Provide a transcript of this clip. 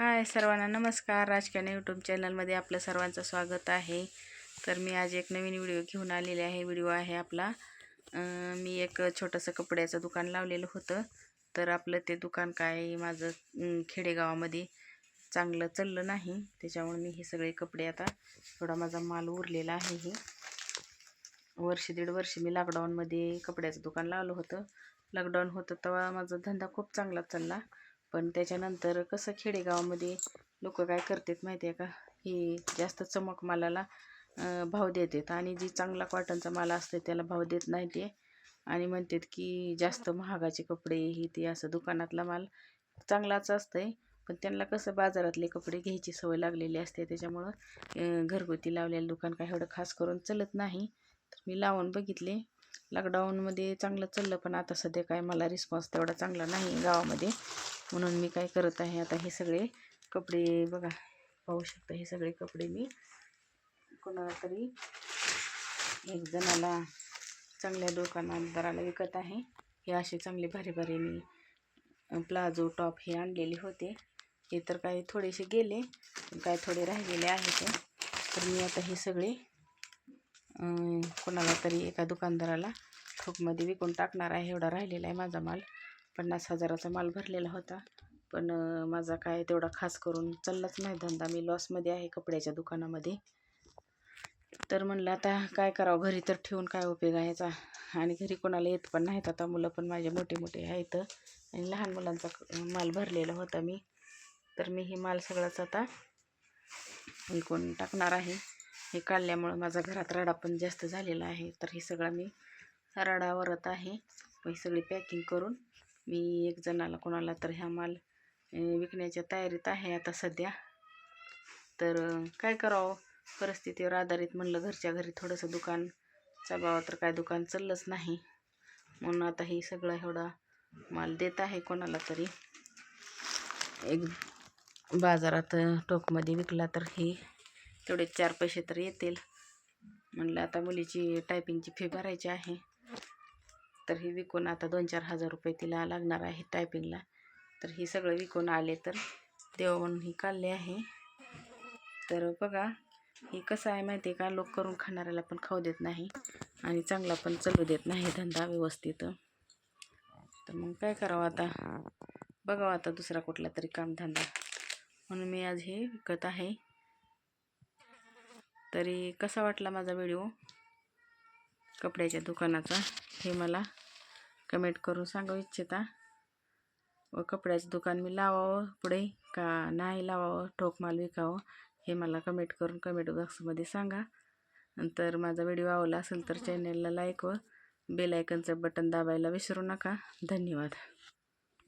हाय सर्वांना नमस्कार. राजकाने यूट्यूब चॅनलमध्ये आपलं सर्वांचं स्वागत आहे. तर मी आज एक नवीन व्हिडिओ घेऊन आलेले आहे. व्हिडिओ आहे आपला. मी एक छोटंसं कपड्याचं दुकान लावलेलं होतं. तर आपलं ते दुकान काय माझं खेडेगावामध्ये चांगलं चाललं नाही. त्याच्यामुळे मी हे सगळे कपडे आता थोडा माझा माल उरलेला आहे हे. वर्ष दीड वर्ष मी लॉकडाऊनमध्ये कपड्याचं दुकान लावलं होतं. लॉकडाऊन होतं तेव्हा माझा धंदा खूप चांगला चालला. पण त्याच्यानंतर कसं खेडेगावामध्ये लोक काय करतात माहिती आहे का? ही जास्त चमक मालाला भाव देतात. आणि जी चांगला कॉटनचा माल असते त्याला भाव देत नाही ते. आणि म्हणतात की जास्त महागाचे कपडे ही ते असं दुकानातला माल चांगलाच असतंय. पण त्यांना कसं बाजारातले कपडे घ्यायची सवय लागलेली असते. त्याच्यामुळं घरगुती लावलेलं दुकान काय एवढं खास करून चलत नाही. तर मी लावून बघितले. लॉकडाऊनमध्ये चांगलं चाललं पण आता सध्या काय मला रिस्पॉन्स तेवढा चांगला नाही गावामध्ये. म्हणून मी काय करत आहे आता हे सगळे कपडे बघा पाहू शकता हे सगळे कपडे मी कोणाला तरी एक जणाला चांगल्या दुकानदाराला विकत आहे. हे असे चांगले भारी भारी मी प्लाझो टॉप हे आणलेले होते. हे तर काही थोडेसे गेले काय थोडे राहिलेले आहेत. ते तर मी आता हे सगळे कोणाला तरी एका दुकानदाराला ठोकमध्ये विकून टाकणार आहे एवढा राहिलेला आहे माझा माल. पन्नास हजाराचा माल भरलेला होता. पण माझा काय तेवढा खास करून चाललाच नाही धंदा. मी लॉसमध्ये आहे कपड्याच्या दुकानामध्ये. तर म्हणलं आता काय करावं? घरी तर ठेवून काय उपयोग आहे याचा? आणि घरी कोणाला येत पण नाहीत. आता मुलं पण माझे मोठे मोठे आहेत. आणि लहान मुलांचा माल भरलेला होता मी. तर मी हे माल सगळाच आता विकून टाकणार आहे. हे काढल्यामुळं माझा घरात रडा पण जास्त झालेला आहे. तर हे सगळं मी रडावरत आहे. ही सगळी पॅकिंग करून मी एक जणाला कोणाला तर ह्या माल विकण्याच्या तयारीत आहे आता सध्या. तर काय करावं? परिस्थितीवर आधारित म्हणलं घरच्या घरी थोडंसं दुकान चालवावं तर काय दुकान चाललंच नाही. म्हणून आता हे सगळं एवढा माल देत आहे कोणाला तरी. एक बाजारात टोकमध्ये विकला तर हे तेवढे चार पैसे तर येतील. म्हणलं आता मुलीची टायपिंगची फी भरायची आहे. तर ही विकून आता दोन चार हजार रुपये तिला लागणार आहे टायपिंगला तर ही सगळं विकून आले तर देव म्हणून ही काढले आहे. तर बघा ही कसं आहे माहिती आहे का? लोक करून खाणाऱ्याला पण खाऊ देत नाही आणि चांगला पण चालू देत नाही धंदा व्यवस्थित. तर मग काय करावं आता? बघावं आता दुसरा कुठला तरी कामधंदा. म्हणून मी आज हे विकत आहे. तरी कसा वाटला माझा व्हिडिओ? कपड्याच्या दुकानाचा? हे मला कमेंट करून सांगू इच्छिता. व कपड्याचं दुकान मी लावावं पुढे का नाही लावावं? ठोक माल विकावं? हे मला कमेंट करून कमेंट बॉक्समध्ये सांगा. नंतर माझा व्हिडिओ आवडला असेल तर चॅनलला लाईक व बेल आयकनचं बटन दाबायला विसरू नका. धन्यवाद.